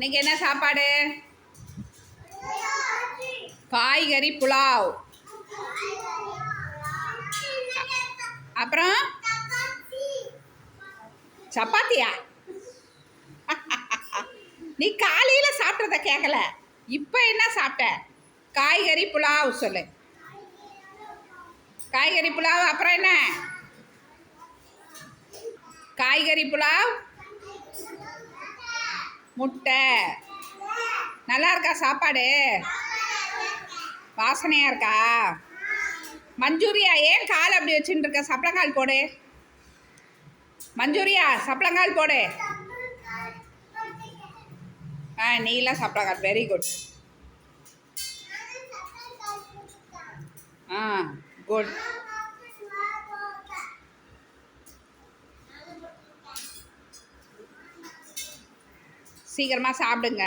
இன்னைக்கு என்ன சாப்பாடு? காய்கறி புலாவ். அப்புறம்? சப்பாத்தியா? நீ காலையில் சாப்பிட்றத கேட்கல இப்போ என்ன சாப்பிட்ட? காய்கறி புலாவ் சொல்லு. காய்கறி புலாவ் அப்புறம் என்ன? காய்கறி புலாவ் முட்டை. நல்லா இருக்கா சாப்பாடு? வாசனையாக இருக்கா? மஞ்சூரியா ஏன் கால் அப்படி வச்சுட்டு இருக்க? சப்பளங்கால் போடு. மஞ்சூரியா சப்பளங்கால் போடு. ஆ நீலாம் சப்பளங்கால் வெரி குட் ஆ குட் சீக்கிரமாக சாப்பிடுங்க.